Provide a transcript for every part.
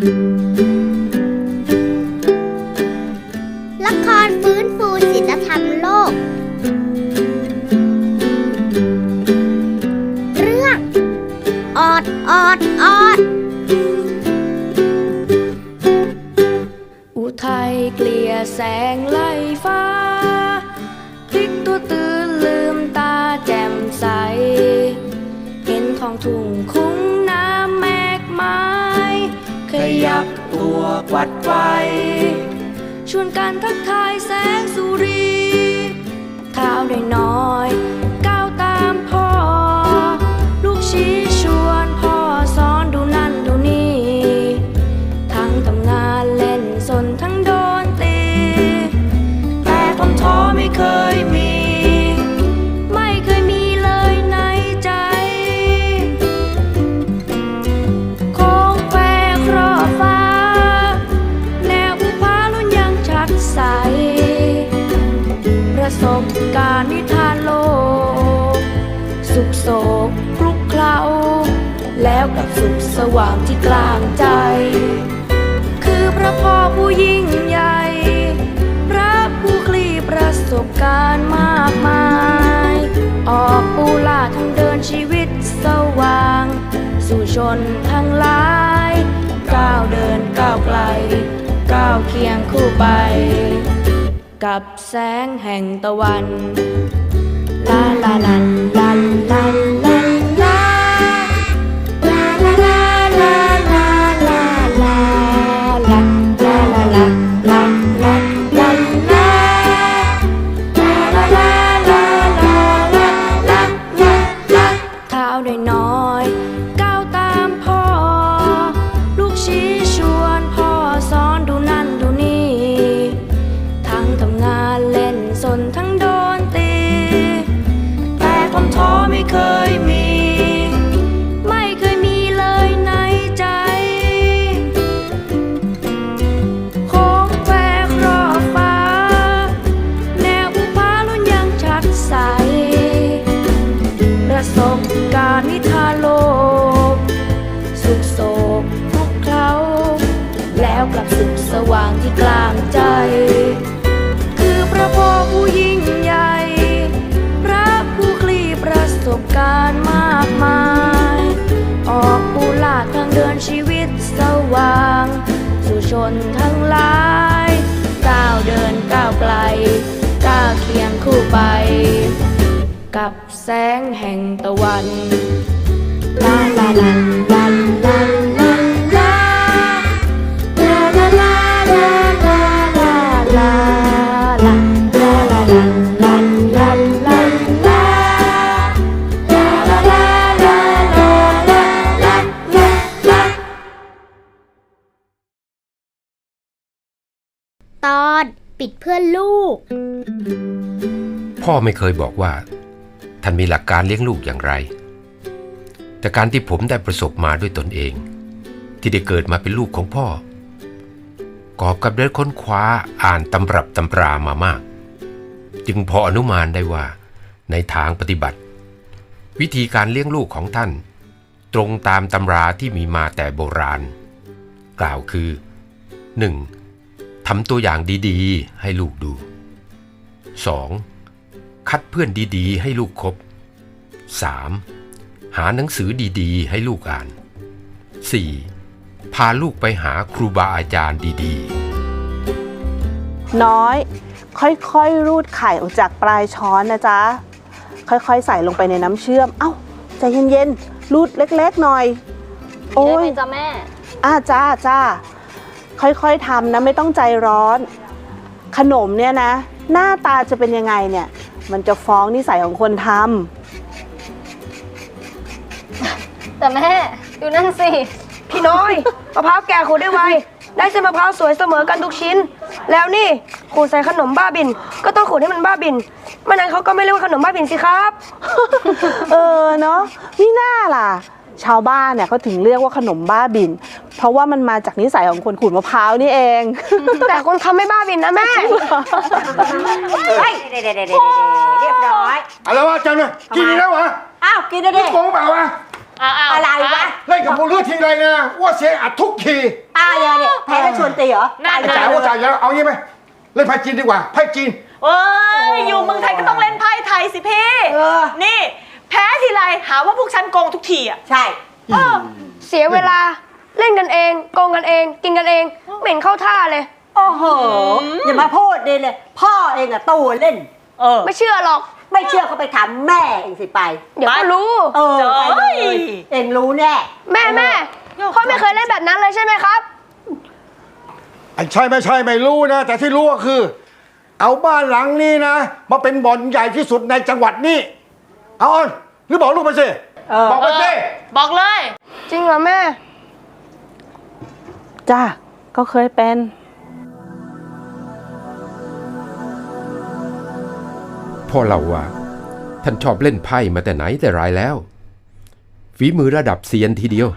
ละครฟื้นฟูศิลธรรมโลก เรื่องอดอดอด อุทัยเกลี่ยแสงไล่ฟ้าพลิกตัวตื่นลืมตาแจ่มใส เห็นทองทุ่งัวควัดไฟ ชวนกันทักทายแสงสุรีข้าวน้อยๆก้าวตามพ่อ ลูกชี้ชวน สว่างที่กลางใจ คือพระพ่อผู้ยิ่งใหญ่ พระผู้คลี่ประสบการณ์มากมาย ออกปูล่าทางเดินชีวิตสว่าง สู่ชนทั้งหลาย ก้าวเดินก้าวไกล ก้าวเคียงคู่ไป กับแสงแห่งตะวัน ลาลาลันลันลัน นทั้งหลายก้าวเดินก้าวไกลก้าวเคียงคู่ไป กับแสงแห่งตะวันลาลาลา ตอนปิดเพื่อนลูก พ่อไม่เคยบอกว่า ท่านมีหลักการเลี้ยงลูกอย่างไร แต่การที่ผมได้ประสบมาด้วยตนเอง ที่ได้เกิดมาเป็นลูกของพ่อ กอบกับได้ค้นคว้าอ่านตำรับตำรามามาก จึงพออนุมานได้ว่า ในทางปฏิบัติ วิธีการเลี้ยงลูกของท่าน ตรงตามตำราที่มีมาแต่โบราณ กล่าวคือ 1. ทำตัวอย่างดีๆ ให้ลูกดู 2. คัดเพื่อนดีๆ ให้ลูกคบ 3. หาหนังสือดีๆ ให้ลูกอ่าน 4. พาลูกไปหาครูบาอาจารย์ดีๆ น้อย ค่อยๆ รูดไข่ออกจากปลายช้อนนะจ๊ะ ค่อยๆ ใส่ลงไปในน้ำเชื่อม เอ้า ใจเย็นๆ รูดเล็กๆ หน่อย โอ้ยจ้าแม่ อ่าจ้าจ้า ค่อยๆทำนะไม่ต้องใจร้อน ขนมเนี่ยนะ หน้าตาจะเป็นยังไงเนี่ย มันจะฟ้องนิสัยของคนทแต่แม่ ดูนั่นสิ พี่น้อยมะพร้าวแก่ขูดได้ไวได้เส้นมะพร้าวสวยเสมอกันทุกชิ้น แล้วนี่ขูดใส่ขนมบ้าบิน ก็ต้องขูดให้มันบ้าบินไม่นั้นเขาก็ไม่เรียกว่าขนมบ้าบินสิครับำเออเนาะมีหน้าล่ะ ชาวบ้านเนี่ยเขาถึงเรียกว่าขนมบ้าบิน เพราะว่ามันมาจากนิสัยของคนขูดมะพร้าวนี่เอง แต่คนทำไม่บ้าบินนะแม่ เฮ้ยเด็ดเด็ดเด็ดเรียบร้อย อะไรวะจันนะกินอีกแล้วเหรออ้าว กินเด็ดโกงเปล่าวะอะไรวะเล่นกับมูลเลือดทีไรนะว่าเสียอัดทุกทีอ้าวอย่าเนี่ยแพ้แล้วชวนตีเหรอไอ้จ๋าว่าจ๋าอย่าเอางี้ไหมเล่นไพ่จีนดีกว่าไพ่จีน เอ้ย อยู่เมืองไทยก็ต้องเล่นไพ่ไทยสิพี่ เออ นี่ แพ้ทีไรหาว่าพวกฉันโกงทุกทีอะ ใช่เสียเวลาเล่นกันเองโกงกันเอง กินกันเองไม่เห็นเข้าท่าเลย โอ้โหอย่ามาพูดดีเลย พ่อเองอะตู้เล่น เออ ไม่เชื่อหรอก ไม่เชื่อก็ไปถามแม่เองสิไป เดี๋ยวก็รู้ เออไปเลเอ้ย ย เองรู้แน่ แม่แม่พ่อไม่เคยเล่นแบบนั้นเลยใช่ไหมครับไอ้ใช่ไม่ใช่ไม่รู้นะ แต่ที่รู้ก็คือ เอาบ้านหลังนี้นะ มาเป็นบ่อนใหญ่ที่สุดในจังหวัดนี้ เอาออนหรือบอกลูกมาสิเออบอกมาสิบอกเลย จริงเหรอแม่ จ้าก็เคยเป็นพ่อเล่าว่า ท่านชอบเล่นไพ่มาแต่ไหนแต่ไรแล้ว ฝีมือระดับเซียนทีเดียว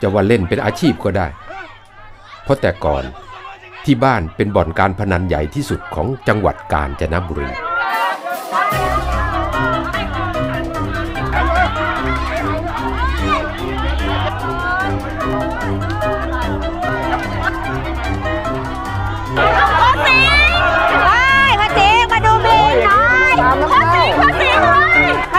จะว่าเล่นเป็นอาชีพก็ได้ เพราะแต่ก่อนที่บ้านเป็นบ่อนการพนันใหญ่ที่สุดของจังหวัดกาญจนบุรี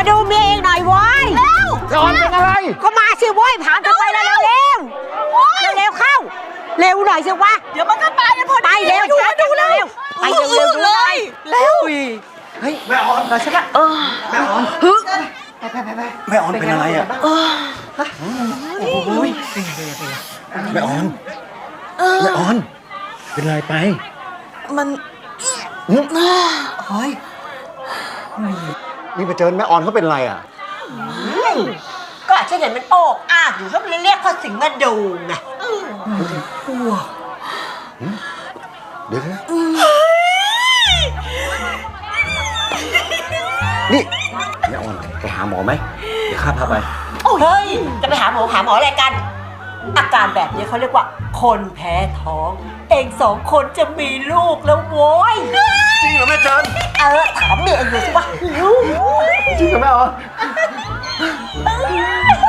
มาดูเมย์หน่อยเว้ยเร็วจะออนเป็นอะไร ก็มาสิเว้ยผ่านกันไปแล้วเร็วเร็วเข้า เร็วหน่อยสิวะเดี๋ยวมันก็ตายกันพอดีไปเร็วดูดูเร็วไปเร็วเร็วเลยเร็วแม่ออนใช่ปะแม่ออนแม่ออนเป็นอะไรอะโอ้ยแม่ออนแม่ออน เป็นอะไรไป มันเฮ้ย นี่ไปเจอแม่ออนเขาเป็นอะไรอะ ก็อาจจะเห็นมันโอกอ้ากอยู่เขาเลยเรียกพ่อสิงมาดูไงเดี๋ยวนะนี่แม่ออนไปหาหมอไหมเดี๋ยวข้าพาไป เฮ้ย จะไปหาหมอหาหมออะไรกัน อาการแบบนี้เขาเรียกว่า คนแพ้ท้อง เองสองคนจะมีลูกแล้วโว้ยจริง เหรอแม่เจินเออถามเมียเองดูสิว่าลูกจริงเหรอแม่ออน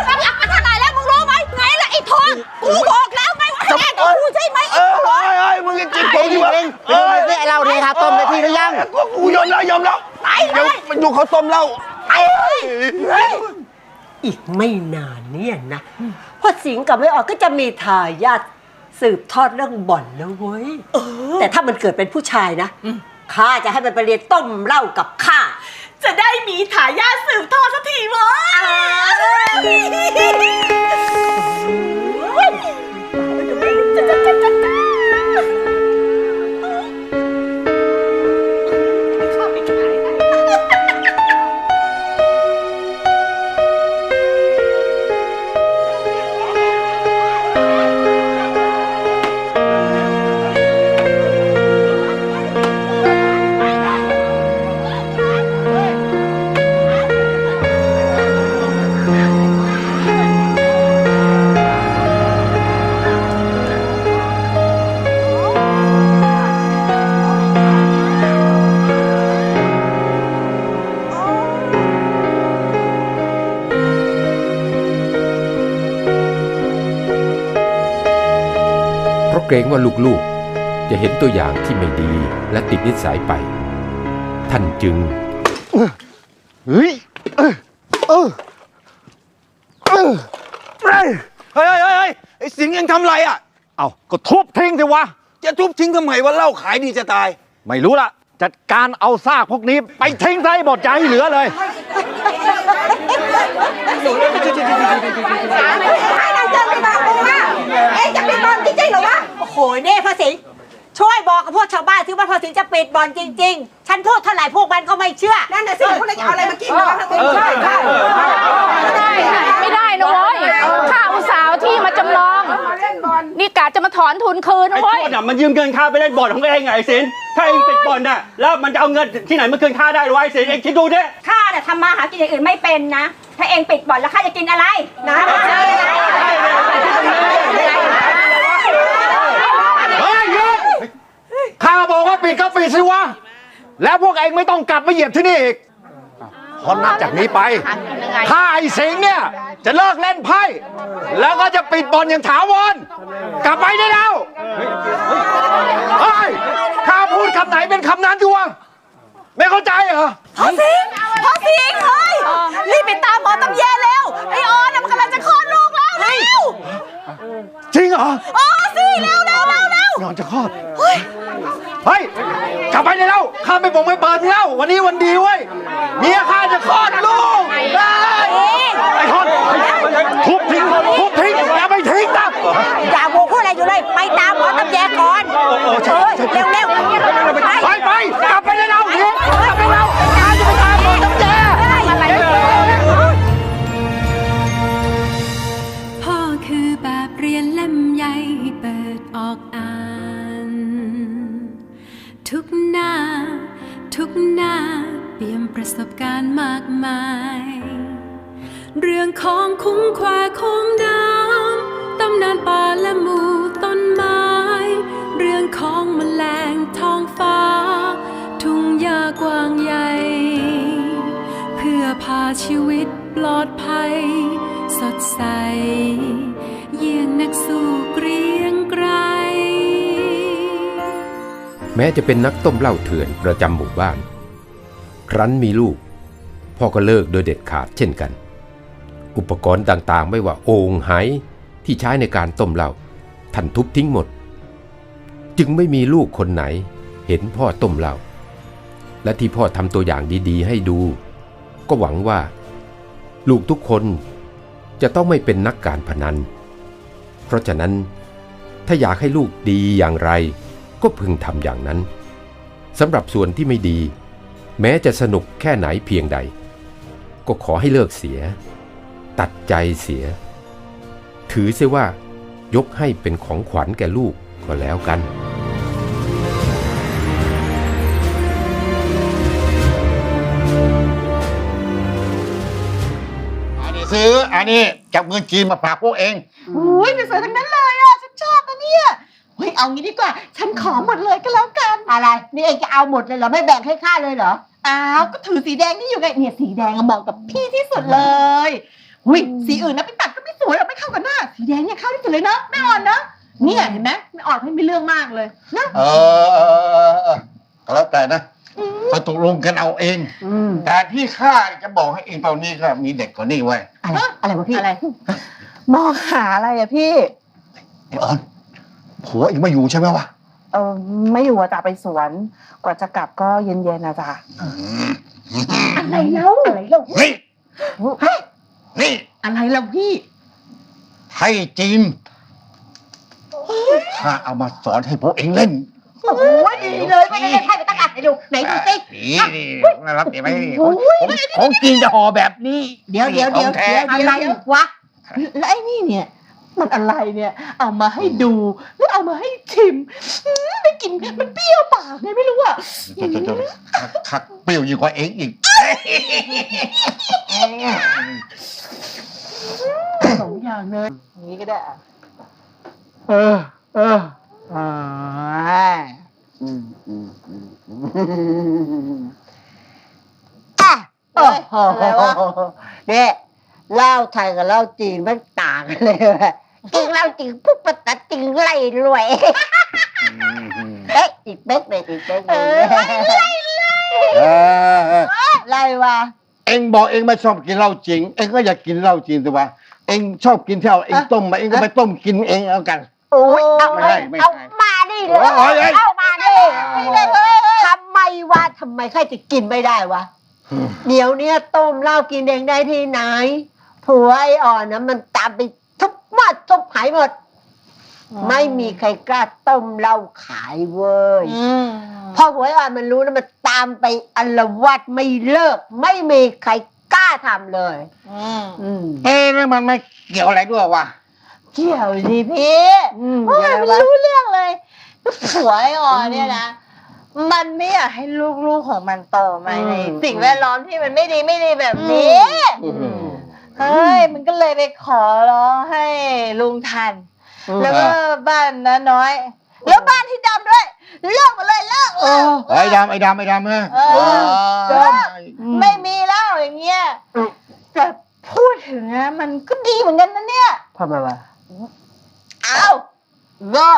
กำลังมาทนายแล้วมึงรู้ไหมไงล่ะไอ้ทองกูบอกแล้วไงว่าแกกับกูใช่ไหมเออเอ้ยเอ้ยมึงจะจิกผมอยู่เองเอ้ยเรื่องเราดีครับต้มนาทีหรือยังก็กูยอมแล้วยอมแล้วไปเลเดี๋ยวยมันอยู่เขาต้มแล้วไปเลยอีกไม่นานเนี่ยนะพ่อสิงห์กับแม่ออกก็จะมีทายาทสืบทอดเรื่องบ่อนแล้วเว้ยแต่ถ้ามันเกิดเป็นผู้ชายนะ ข้าจะให้มันไปเรียนต้มเหล้ากับข้า จะได้มีทายาทสืบทอดสักทีเว้ยเพราะ เกรงว่าลูกๆ จะเห็นตัวอย่างที่ไม่ดีและติดนิสัยไป ท่านจึงเฮ้ยเออเออเออเฮ้ยเฮ้ยเฮ้ยเฮ้ยไอ้สิงห์ยังทำไรอะ เอาก็ทุบทิ้งสิวะ จะทุบทิ้งทำไมว่าเหล้าขายดีจะตาย ไม่รู้ละจัดการเอาซากพวกนี้ ไปทิ้งซะให้หมดใจให้เหลือเลย เอ๊ะจะปิดบ่อนจริงๆเหรอวะโอ้โหเน่พ่อสิงห์ช่วยบอกกับพวกชาวบ้านที่ว่าพ่อสิงห์จะปิดบ่อนจริง ๆ ฉันพูดเท่าไหร่พวกมันก็ไม่เชื่อ นั่นน่ะสิพวกเราจะเอาอะไรมากินวะใช่ใช่ไม่ได้นะเว้ยข้าอุตส่าห์เอาที่มาจำลอง นี่กะจะมาถอนทุนคืนนะไอ้เว้ยโทษน่ะมันยืมเงินค่าไปเล่นบอลของเองไงไอ้สินถ้าเองปิดบอลน่ะแล้วมันจะเอาเงินที่ไหนมาคืนค่าได้หรอวะไอ้สินเองคิดดูดิข้าน่ะทำมาหากินอย่างอื่นไม่เป็นนะ ถ้าเองปิดบ่อนแล้วข้าจะกินอะไรนะ เฮ้ยหยุด ข้าบอกว่าปิดก็ปิดสิวะ แล้วพวกเองไม่ต้องกลับมาเหยียบที่นี่อีกพอนับจากนี้ไป ถ้าไอ้สิงห์เนี่ย จะเลิกเล่นไพ่ แล้วก็จะปิดบอลอย่างถาวร กลับไปได้แล้วเฮ้ยข้าพูดคำไหนเป็นคำนั้นอยู่วะ ไม่เข้าใจเหรอ พ่อสิงพ่อสิงเฮ้ย รีบไปตามหมอตำแยแล้ว ไอออนน่ะมันกำลังจะคลอดลูกแล้วเร็ว จริงเหรอ อ๋อสิเร็วเร็วเร็วเร็วน อนจะคลอด เฮ้ย กลับไปได้แล้วข้าไม่บอกไม่เปิดมึงแล้ววันนี้วันดีเว้ยเมียข้าจะคลอดลูกได้ไอ้ทอนทุบทิ้งทุบทิ้งอย่าไปทิ้งนะอย่าโมพูดอะไรอยู่เลย ไปตามหมอตำแยก่อนเออเร็วเร็วๆ ของคุ้งควายคงน้ำตำนานป่าและหมู่ต้นไม้ เรื่องของมแมลงท้องฟ้า ทุ่งหญ้ากว้างใหญ่ เพื่อพาชีวิตปลอดภัย สดใส เยี่ยงนักสู้เกรียงไกรแม้จะเป็นนักต้มเหล้าเถื่อนประจำหมู่บ้าน ครั้นมีลูก พ่อก็เลิกโดยเด็ดขาดเช่นกัน อุปกรณ์ต่างๆ ไม่ว่าโอ่งไหที่ใช้ในการต้มเหล้าท่านทุบทิ้งหมด จึงไม่มีลูกคนไหน เห็นพ่อต้มเหล้าและที่พ่อทำตัวอย่างดีๆ ให้ดู ก็หวังว่า ลูกทุกคนจะต้องไม่เป็นนักการพนัน เพราะฉะนั้น ถ้าอยากให้ลูกดีอย่างไร ก็พึงทำอย่างนั้นสำหรับส่วนที่ไม่ดี แม้จะสนุกแค่ไหนเพียงใด ก็ขอให้เลิกเสีย ตัดใจเสีย ถือเสียว่ายกให้เป็นของขวัญแก่ลูกก็แล้วกัน อันนี้ซื้ออันนี้จากเมืองจีนมาฝากพวกเอง อุ้ยสวยๆทั้งนั้นเลยอะฉันชอบนะเนี่ยเฮ้ยเอางี้ดีกว่า ฉันขอหมดเลยก็แล้วกัน อะไร นี่เองจะเอาหมดเลยเหรอ ไม่แบ่งให้ข้าเลยเหรอ อ้าว ก็ถือสีแดงนี่อยู่ไงเนี่ยสีแดงอะเหมาะกับพี่ที่สุดเลย หุยสีอื่นนะไปตัดก็ไม่สวยหรอกไม่เข้ากับหน้า สีแดงเนี่ยเข้าที่สุดเลยเนาะแม่อ่อนเนาะเนี่ยเห็นไหมแม่อ่อนให้ไม่เรื่องมากเลยนะเออเออเออเออก็แล้วแต่นะมาตกลงกันเอาเอง อืมแต่ที่ข้าจะบอกให้เองตอนนี้ก็มีเด็กกว่านี้ไว้ยอะไรอะไรวะพี่อะไรมองหาอะไรอะพี่ ไอ้ออนผัวเองไม่อยู่ใช่ไหมวะเออไม่อยู่อะจ้ะไปสวน กว่าจะกลับก็เย็นๆนะจ๊ะอะไรเล่าอะไรเล่านี่ นี่ อะไรเล่าพี่ ไทยจีนข้าเอามาสอนให้พวกเองเล่น โอ้ยดีเลยไม่ได้เล่นไพ่ไปตั้งอ่านให้ดูไหนดูสินี่นี่น่ารักดีไหมของของของจีนจะห่อแบบนี้ เดี๋ยวเดี๋ยวเดี๋ยวของแท้เดี๋ยวอะไรวะแล้วไอ้นี่เนี่ย มันอะไรเนี่ย เอามาให้ดูแล้วเอามาให้ชิมอื้อได้กินมันเปรี้ยวปากไงไม่รู้อะจะจะจะคักเปรี้ยวยิ่งกว่าเองอีกสองอย่าง เลยอย่างนี้ก็ได้อะเออ เอออ๋ออะโอ้โหเนี่ยเหล้าไทยกับเหล้าจีนมันต่างกันเลยว่ะกินเหล้าจีนปุ๊บปะตะติงไล่รวยเอ๊ะอีกเป๊กเลยอีกเป๊กเลยเออเออ ไล่ว่ะเอ็งบอกเอ็งไม่ชอบกินเหล้าจริง เอ็งก็อยากกินเหล้าจริงสิวะ เองชอบกินที่เอาเองต้มมาเองก็ไปต้มกินเองเอากัน โอ้ยเอาไม่ให้ไม่ให้เอามาดิเลยโอ้ยโอ้ยเอามาดิทำไมวะทำไมใครจะกินไม่ได้วะเดี๋ยวเนี้ยต้มเหล้ากินเองได้ที่ไหนผัวไอ้อ่อนนะมันตามไปทุบมัดทุบหายหมด ไม่มีใครกล้าต้มเหล้าขายเว้ยพอผัวไอ้อ่อนมันรู้แล้วมันตามไปอลวาดไม่เลิก ไม่มีใครกล้า ทำเลยอืมเอ๊ะแล้วมันไม่เกี่ยวอะไรด้วยวะ เกี่ยวสิพี่อืมโอ้ยยังไงมันวะ รู้เรื่องเลยผัวไอ้อ่อนเนี่ยนะ มันไม่อยากให้ลูกๆของมันโตมาในสิ่งแวดล้อมที่มันไม่ดีไม่ดีแบบนี้ เฮ้ย มันก็เลยไปขอร้องให้ลุงทันแล้วก็บ้านน้าน้อย แล้วบ้านที่ดำด้วย เลิกมาเลยเลิกเลิก ไอ้ดำไอ้ดำไอ้ดำเออ เออเลิกไม่มีแล้วอย่างเงี้ยแต่พูดถึงนะมัน ก็ดีเหมือนกันนะเนี่ยทำไมวะเอาก็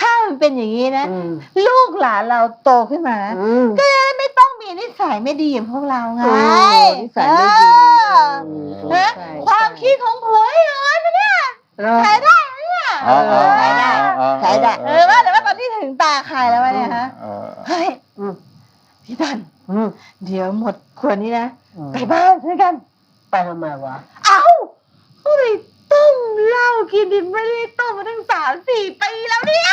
ถ้ามันเป็นอย่างนี้นะ อืม ลูกหลานเราโตขึ้นมานะอืม ก็จะไม่ต้องมีนิสัยไม่ดีอย่างพวกเราไงโอ้นิสัยไม่ดีเออนะใช่ ความคิดของผัวไอ้น้อยนะเนี่ยเออใช้ได้ไหมเนี่ยเออเออเออเออใช้ได้ เออว่าแต่ว่าตอนที่ถึงตาใครแล้ววะเนี่ยฮะเออเฮ้ยอืมพี่ตัน อืมเดี๋ยวหมดขวดนี้นะอืมไปบ้านด้วยกัน ไปทำไมวะเอ้า ก็ไปต้มเหล้ากินดิไม่ได้ต้มมาตั้งสามสี่ปีแล้วเนี่ย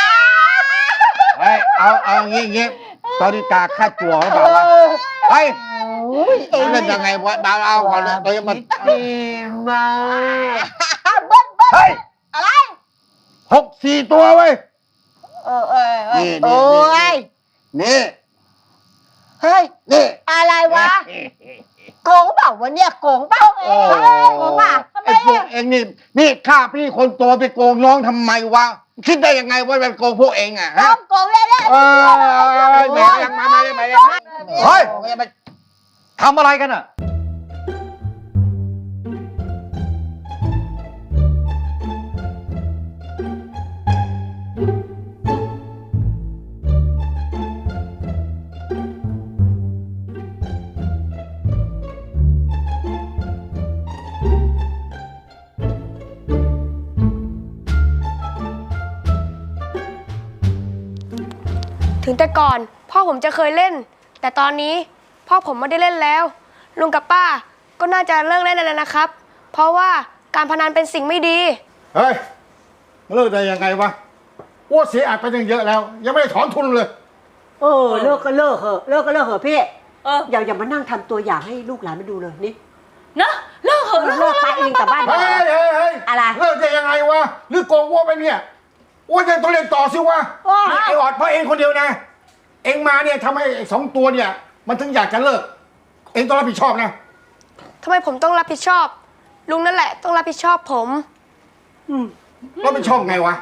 เฮ้ยเอาเอางี้งี้ตอนนี้ตาคาดตัวหรือเปล่าวะเฮ้ยโอ้ยเองเล่นยังไงวะดาวเอาก่อนเลยตัวยังมันดีมากเบิ้ลเบิ้ลเฮ้ยอะไรหกสี่ตัวเว้ยเออเออเออนี่นี่โอ้ยนี่ เฮ้ย นี่ อะไรวะ โกงเปล่าวะเนี่ยโกงเปล่าเอโอ้งโกงเปล่าทำไมไอ้พวกอะเองนี่นี่ข้าพี่คนโตไปโกงน้องทำไมวะคิดได้ยังไงว่าเป็นโกงพวกเองอะต้ฮะองโกงได้ได้เออแม่ยังมามาเลยมาเลยมาเฮ้ยทำอะไรกันอะ ถึงแต่ก่อน พ่อผมจะเคยเล่น แต่ตอนนี้พ่อผมไม่ได้เล่นแล้ว ลุงกับป้าก็น่าจะเลิกเล่นแล้วนะครับ เพราะว่าการพนันเป็นสิ่งไม่ดี เฮ้ยเลิกได้ยังไงวะอ้วเสียอัดไปตั้งเยอะแล้ว ยังไม่ได้ถอนทุนเลย เออเลิกก็เลิกเหอะเลิกก็เลิกเหอะพี่อย่าอย่ามานั่งทำตัวอย่างให้ลูกหลานมาดูเลยนี่นะเลิกเหอะเลิกไปเองกลับบ้าน เฮ้ยเฮ้ยเฮ้ยอะไร เลิกได้ยังไงวะหรือโกงอ้วไปเนี่ย อ้วจะต้องเล่นต่อสิวะโอ้ย ไอ้ออดเพราะเองคนเดียวนะ เองมาเนี่ยทำให้ไอ้สองตัวเนี่ย มันถึงอยากจะเลิก เองต้องรับผิดชอบนะ ทำไมผมต้องรับผิดชอบ ลุงนั่นแหละต้องรับผิดชอบผม รับผิดชอบไงวะ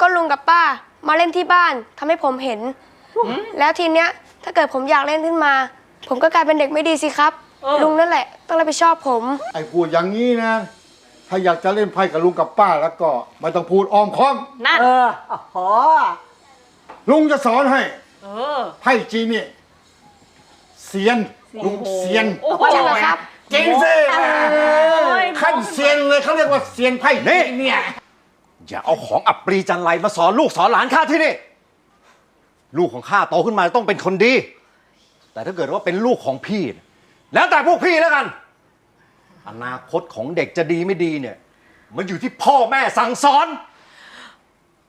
ก็ลุงกับป้ามาเล่นที่บ้านทำให้ผมเห็น แล้วทีเนี้ยถ้าเกิดผมอยากเล่นขึ้นมา ผมก็กลายเป็นเด็กไม่ดีสิครับ ลุงนั่นแหละ ต้องรับผิดชอบผม ไอ้พูดอย่างนี้นะ ถ้าอยากจะเล่นไพ่กับลุงกับป้าแล้วก็ไม่ต้องพูดอ้อมค้อม นั่น เออโอ้โหลุงจะสอนให้เออ ไพ่จีนเนี่ยเซียนลุงเซียนโอ้โหจริงเหรอครับจริงสิยขั้นเซียนเลยเขาเรียกว่าเซียนไพ่จีนเนี่ยอย่าเอาของอับปรีจันไรมาสอนลูกสอนหลานข้าที่นี่ ลูกของข้าโตขึ้นมาต้องเป็นคนดี แต่ถ้าเกิดว่าเป็นลูกของพี่เนี่ยแล้วแต่พวกพี่แล้วกัน อนาคตของเด็กจะดีไม่ดีเนี่ย มันอยู่ที่พ่อแม่สั่งสอน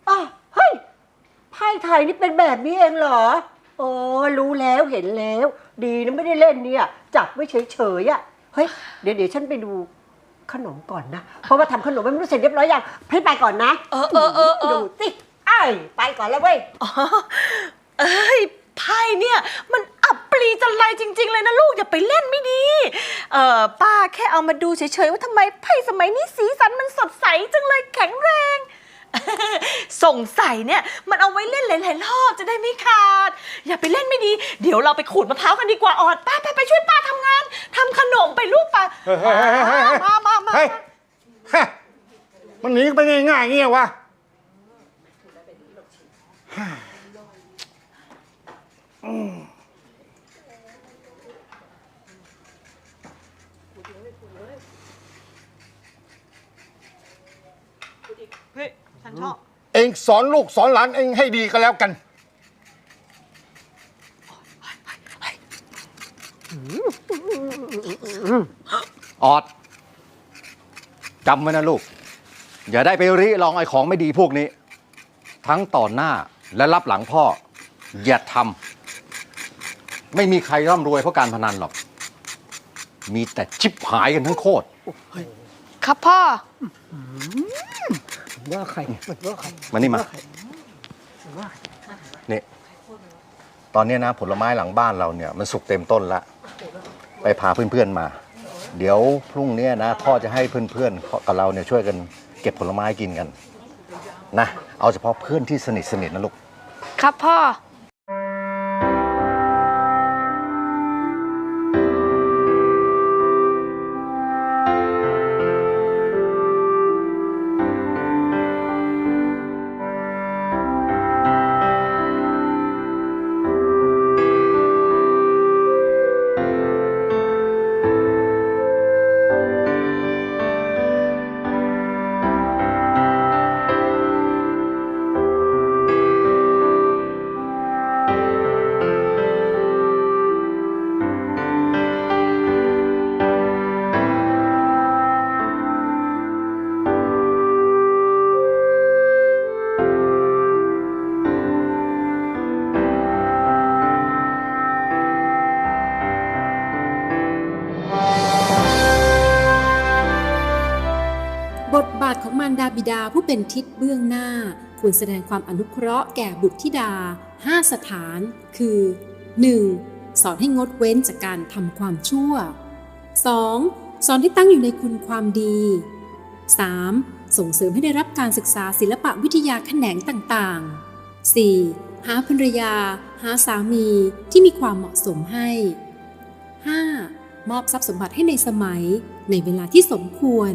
อ้าวเฮ้ยไพ่ไทยนี่เป็นแบบนี้เองเหรอ โอ้รู้แล้วเห็นแล้ว ดีนะไม่ได้เล่นเนี่ย จับไว้เฉยๆอะเฮ้ยเดี๋ยวเดี๋ยวฉันไปดูขนมก่อนนะ เพราะว่าทำขนมไม่รู้เสร็จเรียบร้อยยังพี่ไปก่อนนะเออเออเออเออ ดูสิไอ้ยไปก่อนแล้วเว้ยอ๋อเอ้ยไพ่เนี่ย มัน อับปรีจันไรจริง ๆ เลยนะลูกอย่าไปเล่นไม่ดีเออป้าแค่เอามาดูเฉยๆว่าทำไมไพ่สมัยนี้สีสันมันสดใสจังเลยแข็งแรง สงสัยเนี่ยมันเอาไว้เล่นหลายๆรอบจะได้ไม่ขาด อย่าไปเล่นไม่ดี เดี๋ยวเราไปขูดมะพร้าวกันดีกว่าออดป้าไปไปช่วยป้าทำงานทำขนมไปลูกป้าเฮ้ยเฮ้ยเฮ้ยเฮ้ย มามามาเฮ้ยฮะมันหนีไปง่ายๆเงี้ยวะเฮ้ยฉันชอบ เองสอนลูกสอนหลานเองให้ดีก็แล้วกัน ออดจำไว้นะลูก อย่าได้ไปริลองไอ้ของไม่ดีพวกนี้ ทั้งต่อหน้าและรับหลังพ่อ อย่าทำไม่มีใครร่ำรวยเพราะการพนันหรอก มีแต่ชิบหายกันทั้งโคตร ครับพ่อ ว่าใครมันว่าใครมานี่มานี่ตอนนี้นะผลไม้หลังบ้านเราเนี่ยมันสุกเต็มต้นละ ไปพาเพื่อนๆมา เดี๋ยวพรุ่งนี้นะพ่อจะให้เพื่อนๆกับเราเนี่ยช่วยกันเก็บผลไม้กินกันนะเอาเฉพาะเพื่อนที่สนิทสนิทนะลูก ครับพ่อ บิดาผู้เป็นทิศเบื้องหน้า ควรแสดงความอนุเคราะห์แก่บุตรธิดา 5 สถาน คือ 1. สอนให้งดเว้นจากการทำความชั่ว 2. สอนให้ตั้งอยู่ในคุณความดี 3. ส่งเสริมให้ได้รับการศึกษาศิลปะวิทยาแขนงต่างๆ 4. หาภรรยา หาสามีที่มีความเหมาะสมให้ 5. มอบทรัพย์สมบัติให้ในสมัยในเวลาที่สมควร